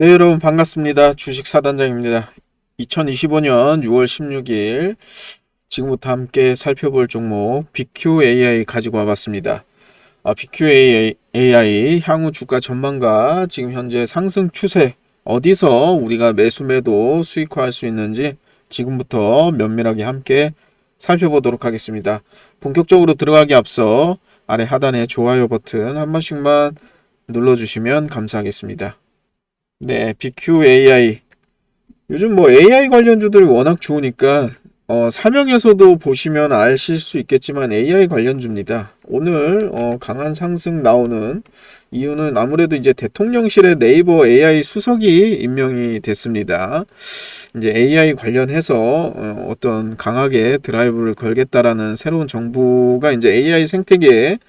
네, 여러분 반갑습니다. 주식 사단장입니다. 2025년 6월 16일 지금부터 함께 살펴볼 종목 BQAI 가지고 와봤습니다. 아, BQAI 향후 주가 전망과 지금 현재 상승 추세 어디서 우리가 매수 매도 수익화할 수 있는지 지금부터 면밀하게 함께 살펴보도록 하겠습니다. 본격적으로 들어가기 앞서 아래 하단에 좋아요 버튼 한 번씩만 눌러주시면 감사하겠습니다. 네, BQAI. 요즘 뭐 AI 관련주들이 워낙 좋으니까 어, 사명에서도 보시면 아실 수 있겠지만 AI 관련주입니다. 오늘 어, 강한 상승 나오는 이유는 아무래도 이제 대통령실의 네이버 AI 수석이 임명이 됐습니다. 이제 AI 관련해서 어, 어떤 강하게 드라이브를 걸겠다라는 새로운 정부가 이제 AI 생태계에 어,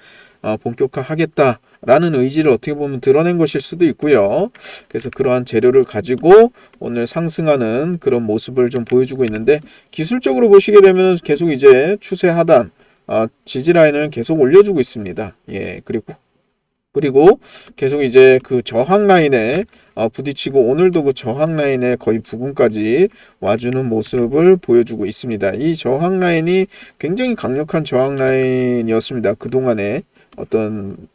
본격화하겠다라는 의지를 어떻게 보면 드러낸 것일 수도 있고요. 그래서 그러한 재료를 가지고 오늘 상승하는 그런 모습을 좀 보여주고 있는데 기술적으로 보시게 되면 계속 이제 추세 하단 아, 지지 라인을 계속 올려주고 있습니다. 예, 그리고 그리고 계속 이제 그 저항 라인에 어, 부딪히고 오늘도 그 저항 라인에 거의 부근까지 와주는 모습을 보여주고 있습니다. 이 저항 라인이 굉장히 강력한 저항 라인이었습니다. 그동안에 어떤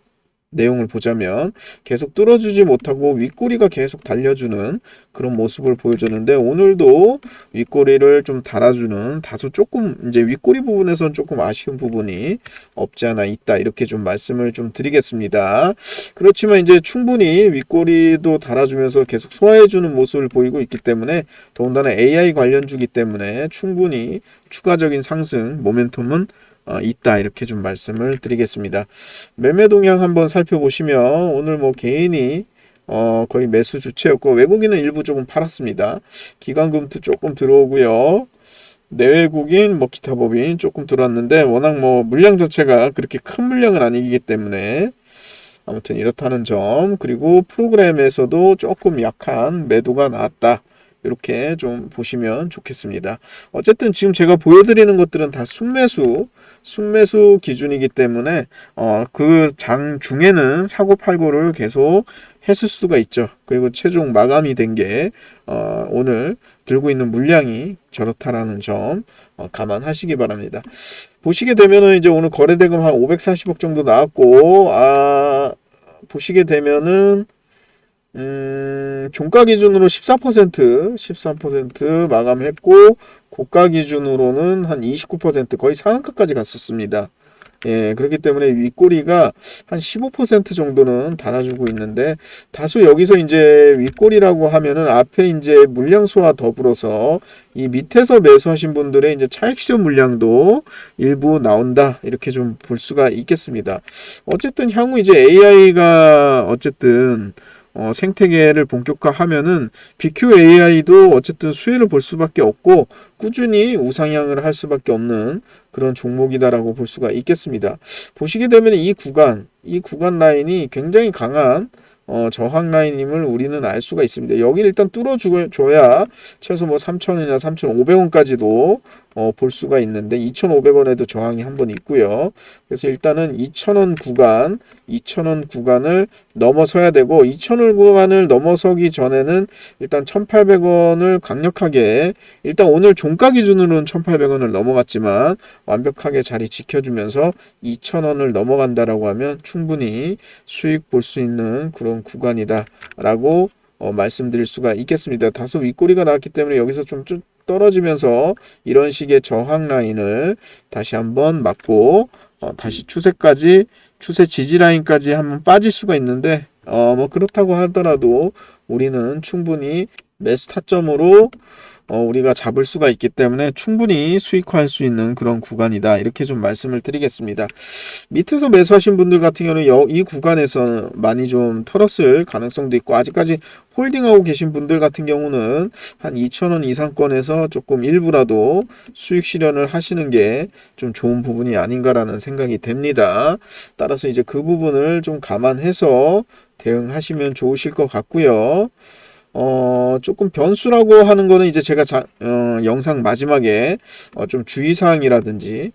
내용을 보자면 계속 뚫어주지 못하고 윗꼬리가 계속 달려주는 그런 모습을 보여줬는데 오늘도 윗꼬리를 좀 달아주는 다소 조금 이제 윗꼬리 부분에선 조금 아쉬운 부분이 없지 않아 있다 이렇게 좀 말씀을 좀 드리겠습니다. 그렇지만 이제 충분히 윗꼬리도 달아주면서 계속 소화해주는 모습을 보이고 있기 때문에 더군다나 AI 관련주기 때문에 충분히 추가적인 상승 모멘텀은 어, 있다 이렇게 좀 말씀을 드리겠습니다. 매매 동향 한번 살펴보시면 오늘 뭐 개인이 어, 거의 매수 주체였고 외국인은 일부 조금 팔았습니다. 기관금도 조금 들어오고요. 내외국인 뭐 기타 법인 조금 들어왔는데 워낙 뭐 물량 자체가 그렇게 큰 물량은 아니기 때문에 아무튼 이렇다는 점 그리고 프로그램에서도 조금 약한 매도가 나왔다. 이렇게 좀 보시면 좋겠습니다. 어쨌든 지금 제가 보여드리는 것들은 다 순매수, 순매수 기준이기 때문에 어, 그 장 중에는 사고 팔고를 계속 했을 수가 있죠. 그리고 최종 마감이 된게 어, 오늘 들고 있는 물량이 저렇다라는 점 어, 감안하시기 바랍니다. 보시게 되면은 이제 오늘 거래대금 한 540억 정도 나왔고 아 보시게 되면은 음, 종가 기준으로 14%, 13% 마감했고, 고가 기준으로는 한 29% 거의 상한가까지 갔었습니다. 예, 그렇기 때문에 윗꼬리가 한 15% 정도는 달아주고 있는데, 다소 여기서 이제 윗꼬리라고 하면은 앞에 이제 물량소와 더불어서 이 밑에서 매수하신 분들의 이제 차익 실현 물량도 일부 나온다. 이렇게 좀 볼 수가 있겠습니다. 어쨌든 향후 이제 AI가 어쨌든 어, 생태계를 본격화하면은 BQAI도 어쨌든 수혜를 볼 수밖에 없고 꾸준히 우상향을 할 수밖에 없는 그런 종목이다라고 볼 수가 있겠습니다. 보시게 되면 이 구간, 이 구간 라인이 굉장히 강한 어, 저항 라인임을 우리는 알 수가 있습니다. 여기 일단 뚫어줘야 최소 뭐 3,000원이나 3,500원까지도 어, 볼 수가 있는데 2,500원에도 저항이 한 번 있고요. 그래서 일단은 2,000원 구간, 2,000원 구간을 넘어서야 되고 2,000원 구간을 넘어서기 전에는 일단 1,800원을 강력하게 일단 오늘 종가 기준으로는 1,800원을 넘어갔지만 완벽하게 자리 지켜주면서 2,000원을 넘어간다라고 하면 충분히 수익 볼 수 있는 그런 구간이다라고 어, 말씀드릴 수가 있겠습니다. 다소 윗꼬리가 나왔기 때문에 여기서 좀, 좀 떨어지면서 이런 식의 저항 라인을 다시 한번 맞고 어, 다시 추세까지 추세 지지 라인까지 한번 빠질 수가 있는데 어, 뭐 그렇다고 하더라도 우리는 충분히 매수 타점으로 어, 우리가 잡을 수가 있기 때문에 충분히 수익화할 수 있는 그런 구간이다. 이렇게 좀 말씀을 드리겠습니다. 밑에서 매수하신 분들 같은 경우는 여, 이 구간에서 많이 좀 털었을 가능성도 있고 아직까지 홀딩하고 계신 분들 같은 경우는 한 2,000원 이상권에서 조금 일부라도 수익 실현을 하시는 게 좀 좋은 부분이 아닌가라는 생각이 됩니다. 따라서 이제 그 부분을 좀 감안해서 대응하시면 좋으실 것 같고요. 어, 조금 변수라고 하는 거는 이제 제가 자, 어, 영상 마지막에 어, 좀 주의사항이라든지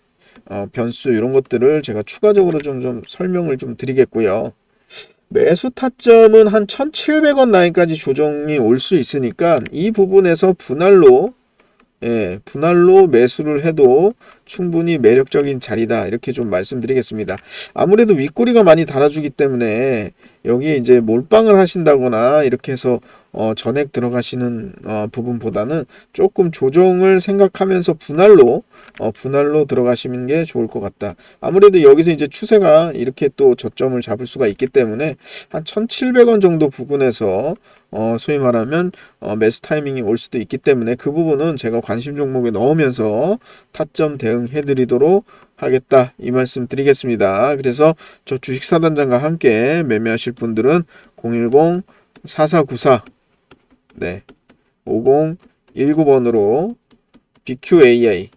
어, 변수 이런 것들을 제가 추가적으로 좀, 좀 설명을 좀 드리겠고요. 매수 타점은 한 1,700원 라인까지 조정이 올 수 있으니까 이 부분에서 분할로 예, 분할로 매수를 해도 충분히 매력적인 자리다. 이렇게 좀 말씀드리겠습니다. 아무래도 윗꼬리가 많이 달아주기 때문에 여기에 이제 몰빵을 하신다거나 이렇게 해서 어, 전액 들어가시는 어, 부분보다는 조금 조정을 생각하면서 분할로 어, 분할로 들어가시는 게 좋을 것 같다. 아무래도 여기서 이제 추세가 이렇게 또 저점을 잡을 수가 있기 때문에 한 1,700원 정도 부근에서 어, 소위 말하면 어, 매수 타이밍이 올 수도 있기 때문에 그 부분은 제가 관심 종목에 넣으면서 타점 대응해 드리도록 하겠다 이 말씀 드리겠습니다. 그래서 저 주식 사단장과 함께 매매하실 분들은 010 4494 네. 5019번으로 BQAI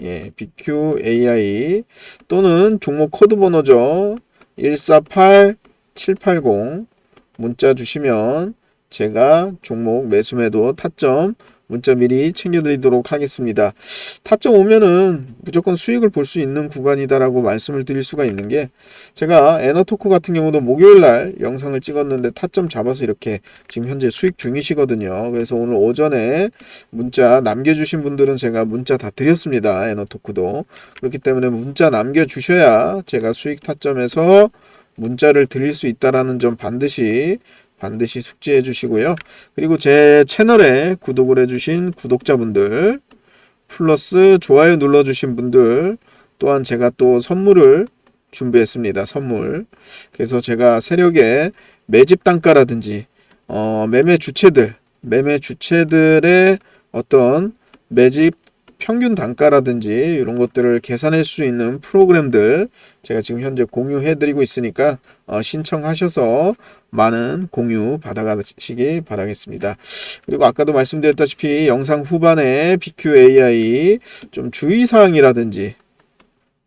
예, BQAI 또는 종목 코드 번호죠. 148780 문자 주시면 제가 종목 매수 매도 타점 문자 미리 챙겨드리도록 하겠습니다. 타점 오면은 무조건 수익을 볼 수 있는 구간이다라고 말씀을 드릴 수가 있는 게 제가 에너토크 같은 경우도 목요일 날 영상을 찍었는데 타점 잡아서 이렇게 지금 현재 수익 중이시거든요. 그래서 오늘 오전에 문자 남겨주신 분들은 제가 문자 다 드렸습니다. 에너토크도 그렇기 때문에 문자 남겨주셔야 제가 수익 타점에서 문자를 드릴 수 있다라는 점 반드시 반드시 숙지해 주시고요. 그리고 제 채널에 구독을 해주신 구독자분들, 플러스 좋아요 눌러주신 분들, 또한 제가 또 선물을 준비했습니다. 선물. 그래서 제가 세력의 매집 단가라든지, 어, 매매 주체들, 매매 주체들의 어떤 매집 평균 단가라든지 이런 것들을 계산할 수 있는 프로그램들 제가 지금 현재 공유해 드리고 있으니까 어, 신청하셔서 많은 공유 받아가시기 바라겠습니다. 그리고 아까도 말씀드렸다시피 영상 후반에 BQAI 좀 주의사항이라든지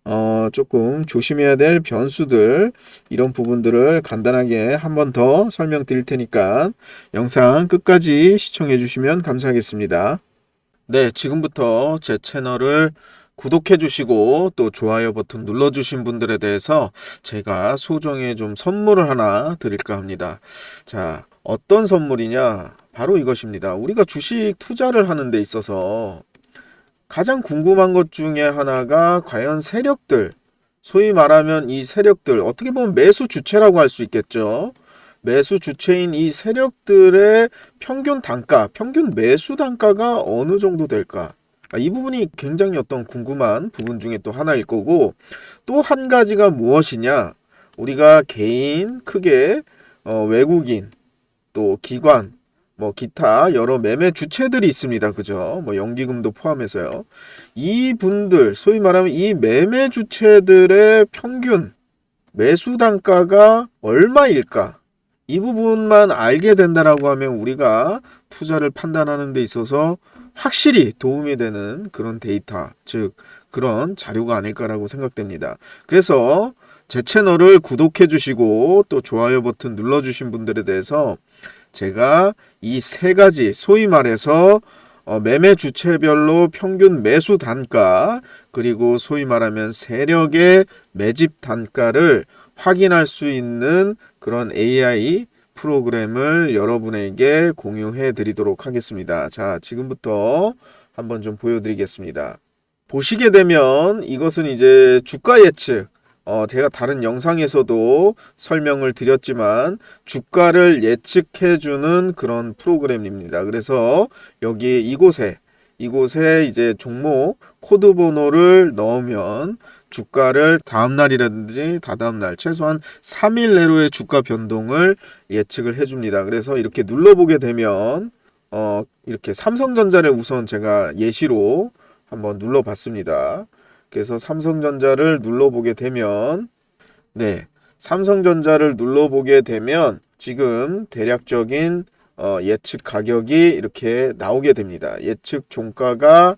어, 조금 조심해야 될 변수들 이런 부분들을 간단하게 한 번 더 설명드릴 테니까 영상 끝까지 시청해 주시면 감사하겠습니다. 네, 지금부터 제 채널을 구독해 주시고 또 좋아요 버튼 눌러 주신 분들에 대해서 제가 소정의 좀 선물을 하나 드릴까 합니다. 자, 어떤 선물이냐? 바로 이것입니다. 우리가 주식 투자를 하는 데 있어서 가장 궁금한 것 중에 하나가 과연 세력들, 소위 말하면 이 세력들, 어떻게 보면 매수 주체라고 할 수 있겠죠. 매수 주체인 이 세력들의 평균 단가, 평균 매수 단가가 어느 정도 될까? 아, 이 부분이 굉장히 어떤 궁금한 부분 중에 또 하나일 거고, 또 한 가지가 무엇이냐? 우리가 개인, 크게, 어, 외국인, 또 기관, 뭐 기타 여러 매매 주체들이 있습니다. 그죠? 뭐 연기금도 포함해서요. 이 분들, 소위 말하면 이 매매 주체들의 평균 매수 단가가 얼마일까? 이 부분만 알게 된다라고 하면 우리가 투자를 판단하는 데 있어서 확실히 도움이 되는 그런 데이터, 즉 그런 자료가 아닐까라고 생각됩니다. 그래서 제 채널을 구독해 주시고 또 좋아요 버튼 눌러 주신 분들에 대해서 제가 이 세 가지 소위 말해서 어, 매매 주체별로 평균 매수 단가 그리고 소위 말하면 세력의 매집 단가를 확인할 수 있는 그런 AI 프로그램을 여러분에게 공유해 드리도록 하겠습니다. 자, 지금부터 한번 좀 보여드리겠습니다. 보시게 되면 이것은 이제 주가 예측, 어, 제가 다른 영상에서도 설명을 드렸지만 주가를 예측해주는 그런 프로그램입니다. 그래서 여기 이곳에 이곳에 이제 종목 코드 번호를 넣으면 주가를 다음 날이라든지 다다음 날 최소한 3일 내로의 주가 변동을 예측을 해줍니다. 그래서 이렇게 눌러보게 되면 어, 이렇게 삼성전자를 우선 제가 예시로 한번 눌러봤습니다. 그래서 삼성전자를 눌러보게 되면 네 삼성전자를 눌러보게 되면 지금 대략적인 어, 예측 가격이 이렇게 나오게 됩니다. 예측 종가가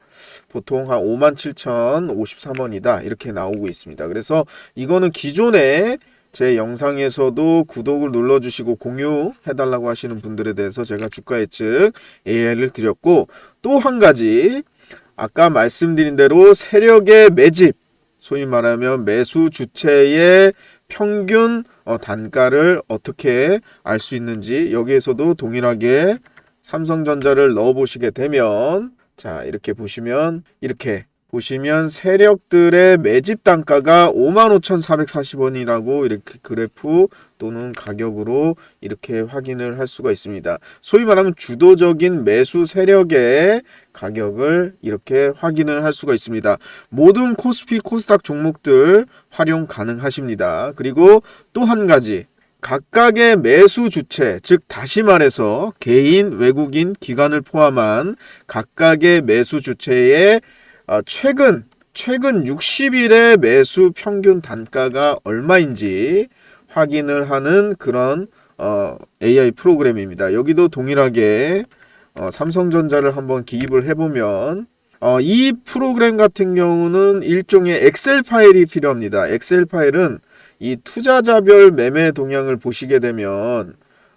보통 한 57,053원이다. 이렇게 나오고 있습니다. 그래서 이거는 기존에 제 영상에서도 구독을 눌러주시고 공유해달라고 하시는 분들에 대해서 제가 주가 예측 AI를 드렸고 또 한 가지 아까 말씀드린 대로 세력의 매집 소위 말하면 매수 주체의 평균 어, 단가를 어떻게 알 수 있는지 여기에서도 동일하게 삼성전자를 넣어 보시게 되면 자 이렇게 보시면 이렇게 보시면 세력들의 매집 단가가 55,440원이라고 이렇게 그래프 또는 가격으로 이렇게 확인을 할 수가 있습니다. 소위 말하면 주도적인 매수 세력의 가격을 이렇게 확인을 할 수가 있습니다. 모든 코스피 코스닥 종목들 활용 가능하십니다. 그리고 또 한 가지 각각의 매수 주체, 즉 다시 말해서 개인, 외국인, 기관을 포함한 각각의 매수 주체의 어, 최근 최근 60일의 매수 평균 단가가 얼마인지 확인을 하는 그런 어, AI 프로그램입니다. 여기도 동일하게 어, 삼성전자를 한번 기입을 해보면 어, 이 프로그램 같은 경우는 일종의 엑셀 파일이 필요합니다. 엑셀 파일은 이 투자자별 매매 동향을 보시게 되면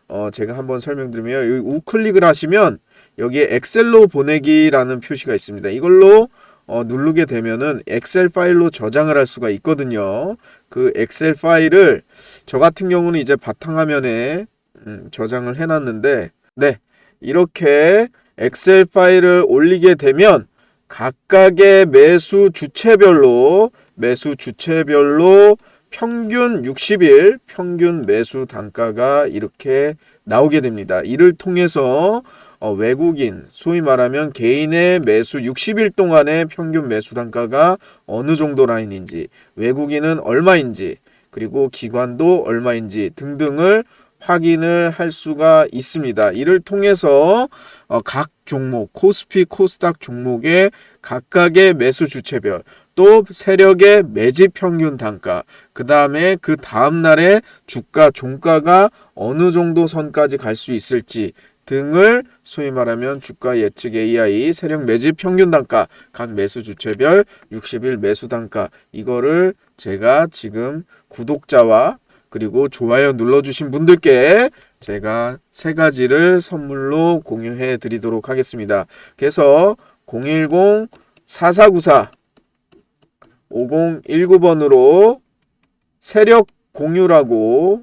어, 제가 한번 설명드리면 여기 우클릭을 하시면 여기에 엑셀로 보내기라는 표시가 있습니다. 이걸로 어, 누르게 되면은 엑셀 파일로 저장을 할 수가 있거든요. 그 엑셀 파일을 저 같은 경우는 이제 바탕화면에 음, 저장을 해놨는데 네 이렇게 엑셀 파일을 올리게 되면 각각의 매수 주체별로 매수 주체별로 평균 60일 평균 매수 단가가 이렇게 나오게 됩니다. 이를 통해서 어, 외국인, 소위 말하면 개인의 매수 60일 동안의 평균 매수 단가가 어느 정도 라인인지, 외국인은 얼마인지, 그리고 기관도 얼마인지 등등을 확인을 할 수가 있습니다. 이를 통해서 어, 각 종목, 코스피, 코스닥 종목의 각각의 매수 주체별, 또 세력의 매집 평균 단가, 그 다음에 그 다음날의 주가, 종가가 어느 정도 선까지 갈 수 있을지 등을 소위 말하면 주가 예측 AI, 세력 매집 평균 단가, 각 매수 주체별 60일 매수 단가, 이거를 제가 지금 구독자와 그리고 좋아요 눌러주신 분들께 제가 세 가지를 선물로 공유해 드리도록 하겠습니다. 그래서 010-4494 5019번으로 세력 공유라고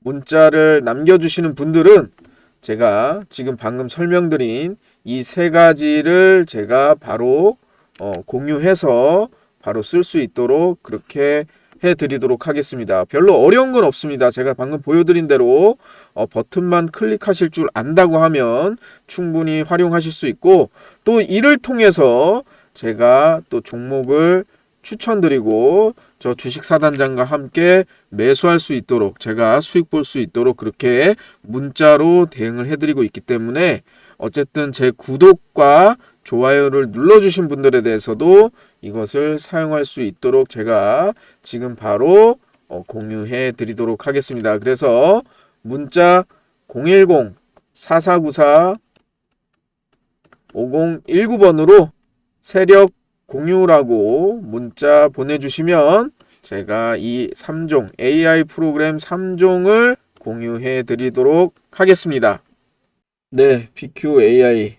문자를 남겨주시는 분들은 제가 지금 방금 설명드린 이 세 가지를 제가 바로 어, 공유해서 바로 쓸 수 있도록 그렇게 해드리도록 하겠습니다. 별로 어려운 건 없습니다. 제가 방금 보여드린 대로 어, 버튼만 클릭하실 줄 안다고 하면 충분히 활용하실 수 있고 또 이를 통해서 제가 또 종목을 추천드리고 저 주식 사단장과 함께 매수할 수 있도록 제가 수익 볼 수 있도록 그렇게 문자로 대응을 해드리고 있기 때문에 어쨌든 제 구독과 좋아요를 눌러주신 분들에 대해서도 이것을 사용할 수 있도록 제가 지금 바로 어, 공유해 드리도록 하겠습니다. 그래서 문자 010 4494 5019번으로 세력 공유라고 문자 보내주시면 제가 이 3종 AI 프로그램 3종을 공유해 드리도록 하겠습니다. 네, BQ AI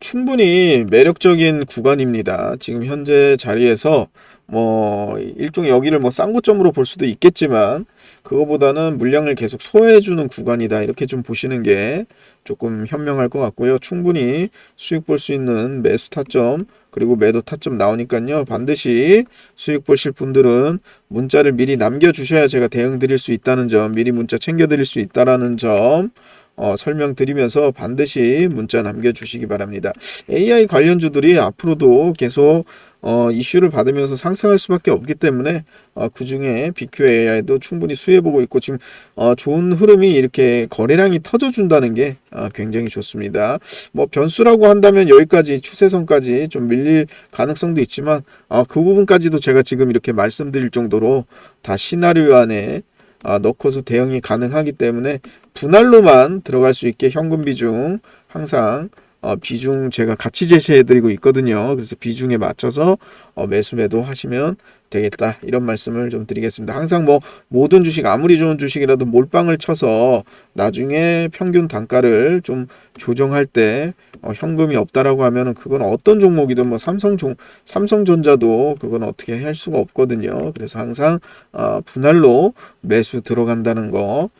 충분히 매력적인 구간입니다. 지금 현재 자리에서 뭐 일종의 여기를 뭐 쌍고점으로 볼 수도 있겠지만 그거보다는 물량을 계속 소화해주는 구간이다 이렇게 좀 보시는 게 조금 현명할 것 같고요. 충분히 수익 볼 수 있는 매수 타점 그리고 매도 타점 나오니까요. 반드시 수익 보실 분들은 문자를 미리 남겨주셔야 제가 대응 드릴 수 있다는 점, 미리 문자 챙겨 드릴 수 있다라는 점 어, 설명드리면서 반드시 문자 남겨주시기 바랍니다. AI 관련주들이 앞으로도 계속 어, 이슈를 받으면서 상승할 수밖에 없기 때문에 어, 그 중에 BQ AI도 충분히 수혜보고 있고 지금 어, 좋은 흐름이 이렇게 거래량이 터져준다는 게 어, 굉장히 좋습니다. 뭐 변수라고 한다면 여기까지 추세선까지 좀 밀릴 가능성도 있지만 어, 그 부분까지도 제가 지금 이렇게 말씀드릴 정도로 다 시나리오 안에 아, 넣고서 대응이 가능하기 때문에 분할로만 들어갈 수 있게 현금 비중 항상 어, 비중 제가 같이 제시해 드리고 있거든요. 그래서 비중에 맞춰서 어, 매수 매도 하시면 되겠다 이런 말씀을 좀 드리겠습니다. 항상 뭐 모든 주식 아무리 좋은 주식이라도 몰빵을 쳐서 나중에 평균 단가를 좀 조정할 때 어, 현금이 없다라고 하면은 그건 어떤 종목이든 뭐 삼성 종 삼성전자도 그건 어떻게 할 수가 없거든요. 그래서 항상 어, 분할로 매수 들어간다는 거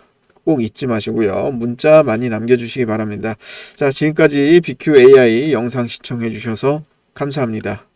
꼭 잊지 마시고요. 문자 많이 남겨주시기 바랍니다. 자, 지금까지 BQ AI 영상 시청해 주셔서 감사합니다.